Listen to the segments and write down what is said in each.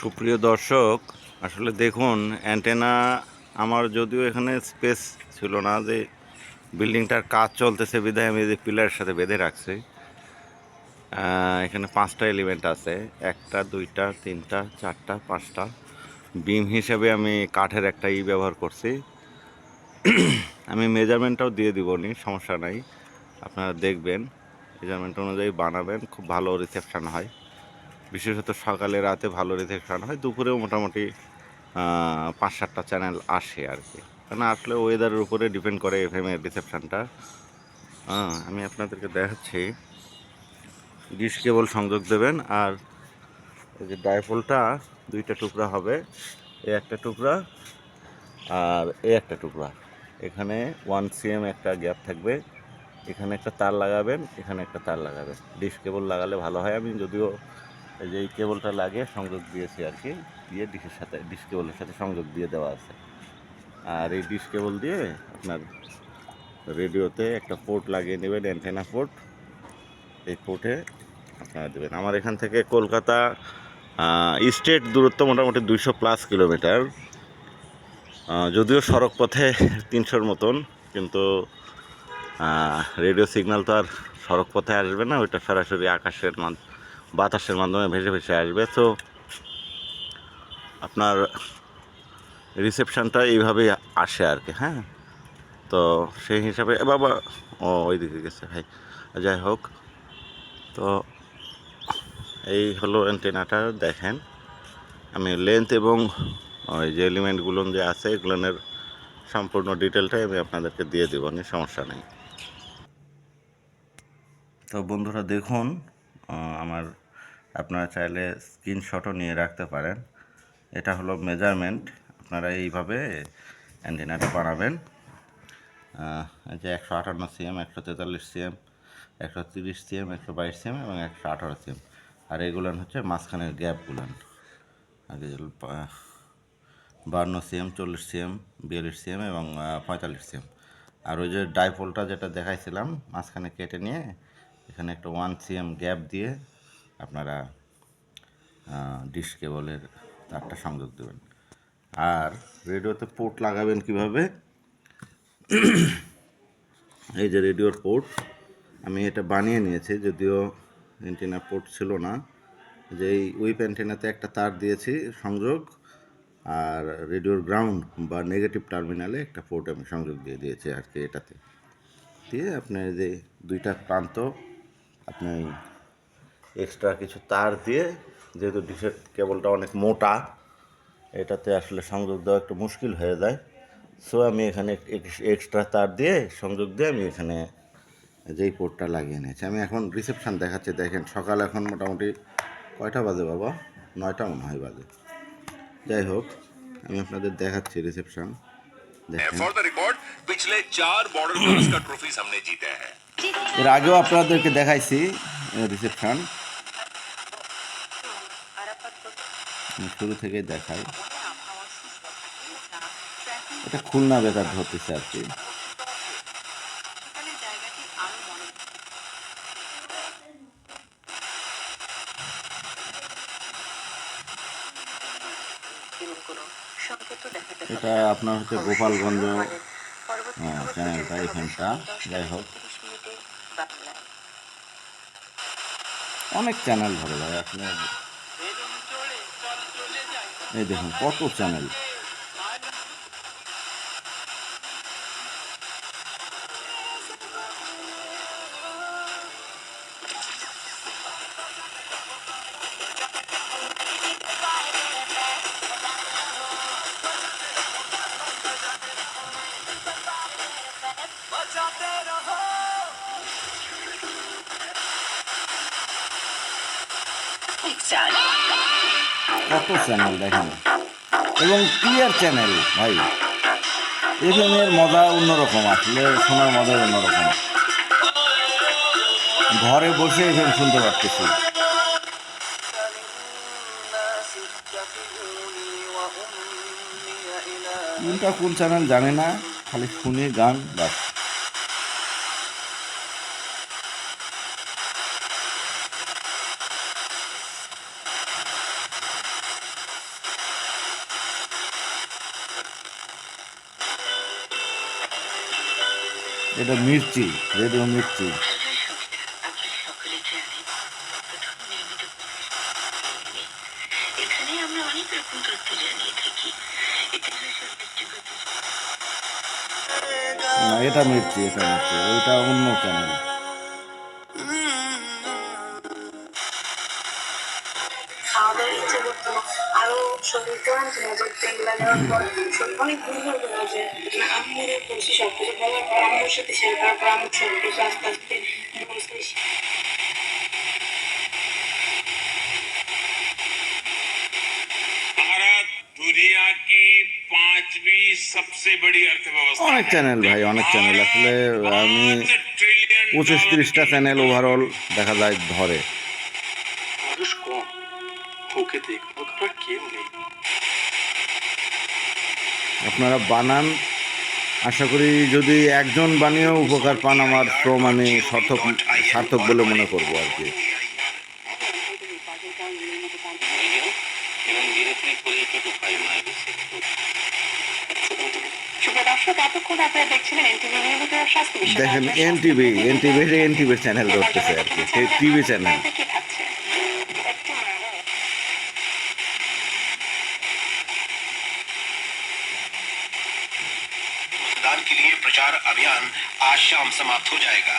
সুপ্রিয় দর্শক, আসলে দেখুন অ্যান্টেনা আমার যদিও এখানে স্পেস ছিল না যে বিল্ডিংটার কাজ চলতেছে, বিধায় আমি যে পিলারের সাথে বেঁধে রাখছি। এখানে পাঁচটা এলিমেন্ট আছে, একটা, দুইটা, তিনটা, চারটা, পাঁচটা। বিম হিসেবে আমি কাঠের একটা ই ব্যবহার করছি। আমি মেজারমেন্টটাও দিয়ে দিব নি, সমস্যা নাই। আপনারা দেখবেন মেজারমেন্ট অনুযায়ী বানাবেন, খুব ভালো রিসেপশান হয়। বিশেষত সকালে, রাতে ভালো রিসেপশন হয়। দুপুরেও মোটামুটি পাঁচ সাতটা চ্যানেল আসে আর কি কারণ আসলে ওয়েদারের উপরে ডিপেন্ড করে এফএমের রিসেপশনটা আমি আপনাদেরকে দেখাচ্ছি। ডিশ কেবল সংযোগ দেবেন আর এই যে ডাইপোলটা, দুইটা টুকরা হবে। এ একটা টুকরা আর এ একটা টুকরা। এখানে ওয়ান সিএম একটা গ্যাপ থাকবে। এখানে একটা তার লাগাবেন, এখানে একটা তার লাগাবেন। ডিশ কেবল লাগালে ভালো হয়। আমি যদিও যে এই কেবলটা লাগে, সংযোগ দিয়েছি আর কি। দিয়ে ডিশের সাথে ডিশ কেবলের সাথে সংযোগ দিয়ে দেওয়া আছে। আর এই ডিশ কেবল দিয়ে আপনার রেডিওতে একটা পোর্ট লাগিয়ে নেবেন, অ্যান্টেনা পোর্ট। এই পোর্টে আপনারা দেবেন। আমার এখান থেকে কলকাতা স্টেট দূরত্ব মোটামুটি দুইশো প্লাস কিলোমিটার। যদিও সড়ক পথে তিনশোর মতন, কিন্তু রেডিও সিগন্যাল তো আর সড়ক পথে আসবে না, ওইটা সরাসরি আকাশের মাধ্যমে বাতাসের মাধ্যমে ভেসে ভেসে আসবে। তো আপনার রিসেপশানটা এইভাবেই আসে আর কি হ্যাঁ? তো সেই হিসাবে বাবা, ও ওই দিকে গেছে ভাই। যাই হোক, তো এই হলো অ্যান্টেনাটা দেখেন। আমি লেন্থ এবং ওই যে এলিমেন্টগুলো যে আছে, এগুলোর সম্পূর্ণ ডিটেলটাই আমি আপনাদেরকে দিয়ে দেবো নি সমস্যা নেই। তো বন্ধুরা, দেখুন আমার আপনারা চাইলে স্ক্রিনশটও নিয়ে রাখতে পারেন। এটা হলো মেজারমেন্ট আপনারা এইভাবে অ্যান্টেনাটা বানাবেন। যে একশো আটান্ন সিএম একশো তেতাল্লিশ সিএম একশো তিরিশ সিএম একশো বাইশ সিএম এবং একশো আঠারো সিএম আর এগুলান হচ্ছে মাঝখানের গ্যাপগুলান। আগে বান্ন সিএম চল্লিশ সিএম বিয়াল্লিশ সিএম এবং পঁয়তাল্লিশ সিএম আর ওই যে ডাইপোলটা যেটা দেখাইছিলাম, মাঝখানে কেটে নিয়ে এখানে একটা ওয়ান সিএম গ্যাপ দিয়ে আপনারা ডিশ কেবলের তারটা সংযোগ দেবেন। আর রেডিওতে পোর্ট লাগাবেন কীভাবে? এই যে রেডিওর পোর্ট আমি এটা বানিয়ে নিয়েছি, যদিও অ্যান্টেনা পোর্ট ছিল না। যে এই উইপ অ্যান্টেনাতে একটা তার দিয়েছি সংযোগ, আর রেডিওর গ্রাউন্ড বা নেগেটিভ টার্মিনালে একটা পোর্ট আমি সংযোগ দিয়ে দিয়েছি আর কি এটাতে। দিয়ে আপনার যে দুইটা প্রান্ত আপনি এক্সট্রা কিছু তার দিয়ে যেহেতু ডিশের কেবলটা অনেক মোটা এটাতে আসলে সংযোগ দেওয়া একটু মুশকিল হয়ে যায় সো আমি এখানে এক্সট্রা তার দিয়ে সংযোগ দিয়ে আমি এখানে যেই পোর্টটা লাগিয়ে নিয়েছি আমি এখন রিসেপশন দেখাচ্ছি দেখেন সকাল এখন মোটামুটি কয়টা বাজে বাবা নয়টা মনে হয় বাজে যাই হোক আমি আপনাদের দেখাচ্ছি রিসেপশন দেখেন फॉर द रिकॉर्ड पिछले चार मॉडल पुरस्कार ट्रॉफीज हमने जीते हैं এর আগেও আপনাদেরকে দেখাইছি রিসেপশন। শুরু থেকে দেখাই। এটা খুলনা বেতার ধরতেছে আর কি। এটা আপনার হচ্ছে গোপালগঞ্জ চ্যানেলটা এখানটা যাই হোক। অনেক চ্যানেল ধরে ভাই আপনার এই দেখুন কত চ্যানেল কত চ্যানেল দেখেন। এবং ক্লিয়ার চ্যানেল ভাই। এর মজা অন্যরকম, আসলে শোনার মজা অন্যরকম। ঘরে বসে এফএম শুনতে পারতেছি। কোনটা কোন চ্যানেল জানে না, খালি শুনে গান বাস এটা মিষ্টি রেডিও দৃষ্টিগত না এটা মিষ্টি এটা মিষ্টি ওইটা অন্য চ্যানেল নজর নেওয়ার পর অনেক হয়ে আমি মনে করছি সব কিছু বলার পর আমার সাথে শেয়ার করার পর আস্তে আস্তে বুঝতে দুনিয়া কি সবচেয়ে বড় অনেক চ্যানেল ভাই অনেক চ্যানেল আসলে আমি পঁচিশ ত্রিশটা চ্যানেল ওভারঅল দেখা যায় ধরে। আপনারা বানান। আশা করি যদি একজন বানিয়েও উপকার পান আমার শ্রম আমি সার্থক সার্থক বলে মনে করব আর কি। এনটিভি দেখেন এনটিভি এনটিভি চ্যানেল ধরতেছে আর কি। টিভি চ্যানেল काम समाप्त हो जाएगा।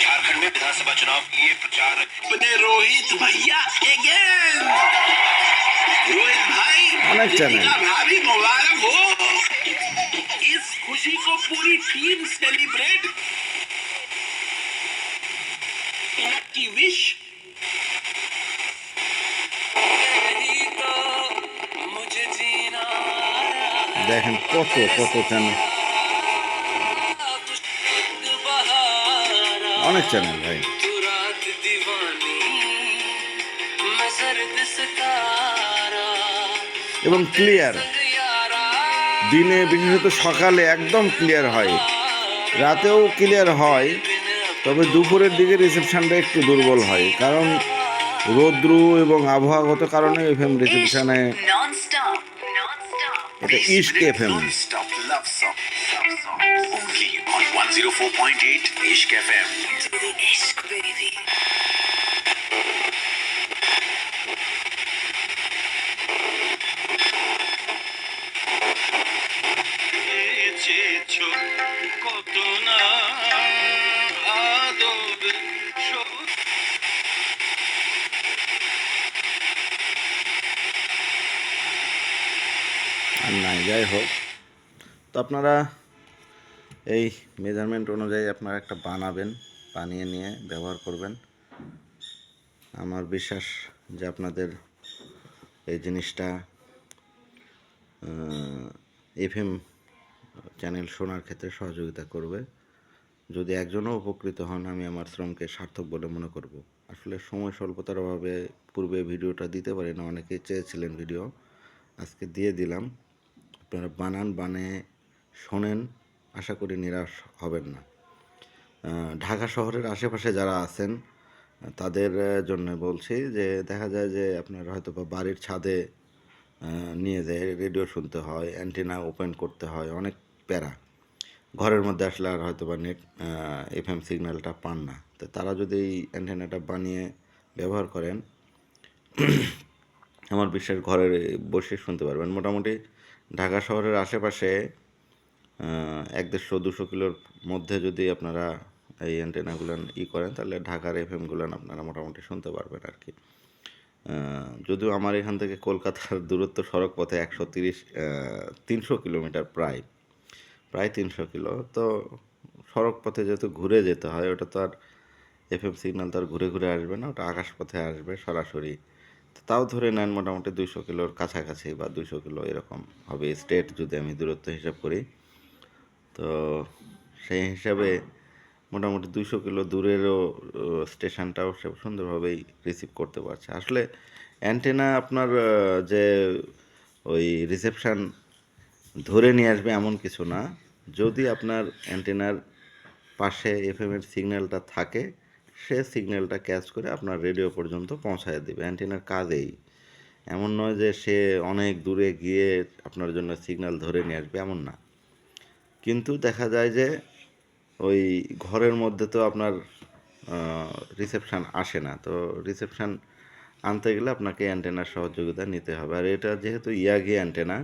झारखंड में विधानसभा चुनाव के लिए प्रचार अपने रोहित भैया अगेन रोहित भाई भाभी मुबारक हो। इस खुशी को पूरी टीम सेलिब्रेट की विश। देखें কত কত चैनल। অনেক চ্যানেল ভাই এবং ক্লিয়ার দিনে বিশেষত সকালে একদম ক্লিয়ার হয় রাতেও ক্লিয়ার হয় তবে দুপুরের দিকে রিসেপশানটা একটু দুর্বল হয় কারণ রৌদ্রু এবং আবহাওয়াগত কারণে এফএম রিসেপশনে Non-stop, non-stop. এটা FM Non-stop love song. Only on 104.8 Ishq FM. To the ishq, baby. কত না আদব আর নাই যাই হোক তো আপনারা এই মেজারমেন্ট অনুযায়ী আপনারা একটা বানাবেন বানিয়ে নিয়ে ব্যবহার করবেন। আমার বিশ্বাস যে আপনাদের এই জিনিসটা এফএম চ্যানেল শোনার ক্ষেত্রে সহযোগিতা করবে। যদি একজনও উপকৃত হন, আমি আমার শ্রমকে সার্থক বলে মনে করব। আসলে সময় স্বল্পতার অভাবে পূর্বে ভিডিওটা দিতে পারি না অনেকে চেয়েছিলেন ভিডিও। আজকে দিয়ে দিলাম। আপনারা বানান বানে শোনেন, আশা করি নিরাশ হবেন না। ঢাকা শহরের আশেপাশে যারা আছেন, তাদের জন্য বলছি যে দেখা যায় যে আপনার হয়তো বা বাড়ির ছাদে নিয়ে যায় রেডিও শুনতে হয়, অ্যান্টেনা ওপেন করতে হয়, অনেক প্যারা। ঘরের মধ্যে আসলে আর হয়তো বা নেট এফএম সিগন্যালটা পান না। তো তারা যদি এই অ্যান্টেনাটা বানিয়ে ব্যবহার করেন, আমার বিশ্বাস ঘরে বসে শুনতে পারবেন। মোটামুটি ঢাকা শহরের আশেপাশে এক দেড়শো, দুশো কিলোর মধ্যে যদি আপনারা এই অ্যান্টেনাগুলো ই করেন, তাহলে ঢাকার এফ এমগুলো আপনারা মোটামুটি শুনতে পারবেন আর কি যদিও আমার এখান থেকে কলকাতার দূরত্ব সড়ক পথে একশো তিরিশ তিনশো কিলোমিটার প্রায় প্রায় তিনশো কিলো। তো সড়ক পথে যেহেতু ঘুরে যেতে হয়, ওটা তো আর এফ এম সিগন্যাল তো আর ঘুরে ঘুরে আসবে না, ওটা আকাশ পথে আসবে সরাসরি। তাও ধরে নেন মোটামুটি দুইশো কিলোর কাছাকাছি বা দুইশো কিলো এরকম হবে। স্টেট যদি আমি দূরত্ব হিসাব করি, তো সেই হিসাবে মোটামুটি দুইশো কিলো দূরেরও স্টেশনটাও সে সুন্দরভাবেই রিসিভ করতে পারছে। আসলে অ্যান্টেনা আপনার যে ওই রিসেপশান ধরে নিয়ে আসবে এমন কিছু না। যদি আপনার অ্যান্টেনার পাশে এফএমের সিগন্যালটা থাকে, সে সিগন্যালটা ক্যাচ করে আপনার রেডিও পর্যন্ত পৌঁছায় দেবে। অ্যান্টেনার কাজেই। এমন নয় যে সে অনেক দূরে গিয়ে আপনার জন্য সিগন্যাল ধরে নিয়ে আসবে, এমন না। কিন্তু দেখা যায় যে ওই ঘরের মধ্যে তো আপনার রিসেপশান আসে না। তো রিসেপশান আনতে গেলে আপনাকে অ্যান্টেনার সহযোগিতা নিতে হবে। আর এটা যেহেতু ইয়াগি অ্যান্টেনা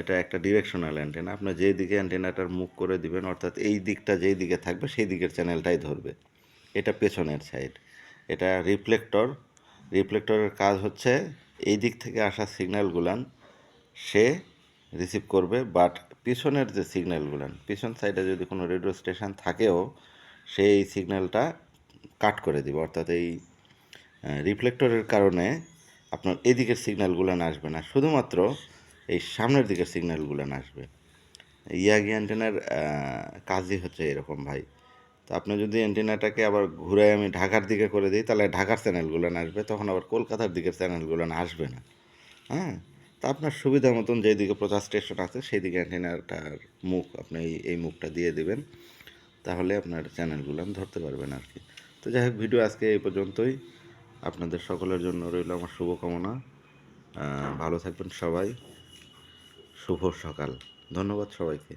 এটা একটা ডিরেকশনাল অ্যান্টেনা আপনি যেই দিকে অ্যান্টেনাটার মুখ করে দিবেন, অর্থাৎ এই দিকটা যেই দিকে থাকবে, সেই দিকের চ্যানেলটাই ধরবে। এটা পেছনের সাইড এটা রিফ্লেক্টর রিফ্লেক্টরের কাজ হচ্ছে, এই দিক থেকে আসা সিগন্যালগুলান সে রিসিভ করবে, বাট পিছনের যে সিগন্যালগুলান পিছন সাইডে যদি কোনো রেডিও স্টেশন থাকেও, সেই সিগন্যালটা কাট করে দিবে। অর্থাৎ এই রিফ্লেক্টরের কারণে আপনার এদিকের সিগন্যালগুলান আসবে না, শুধুমাত্র এই সামনের দিকের সিগন্যালগুলান আসবে। ইয়াগি অ্যান্টেনার কাজই হচ্ছে এরকম ভাই। তো আপনি যদি অ্যান্টেনাটাকে আবার ঘুরে আমি ঢাকার দিকে করে দিই, তাহলে ঢাকার চ্যানেলগুলো আসবে, তখন আবার কলকাতার দিকের চ্যানেলগুলো আসবে না। হ্যাঁ? তা আপনার সুবিধা মতন যেদিকে প্রচার স্টেশন আছে সেই দিকে অ্যান্টেনাটার মুখ আপনি এই মুখটা দিয়ে দেবেন। তাহলে আপনার চ্যানেলগুলো আমি ধরতে পারবেন আর কি তো যাই হোক ভিডিও আজকে এই পর্যন্তই। আপনাদের সকলের জন্য রইল আমার শুভকামনা। ভালো থাকবেন সবাই। শুভ সকাল। ধন্যবাদ সবাইকে।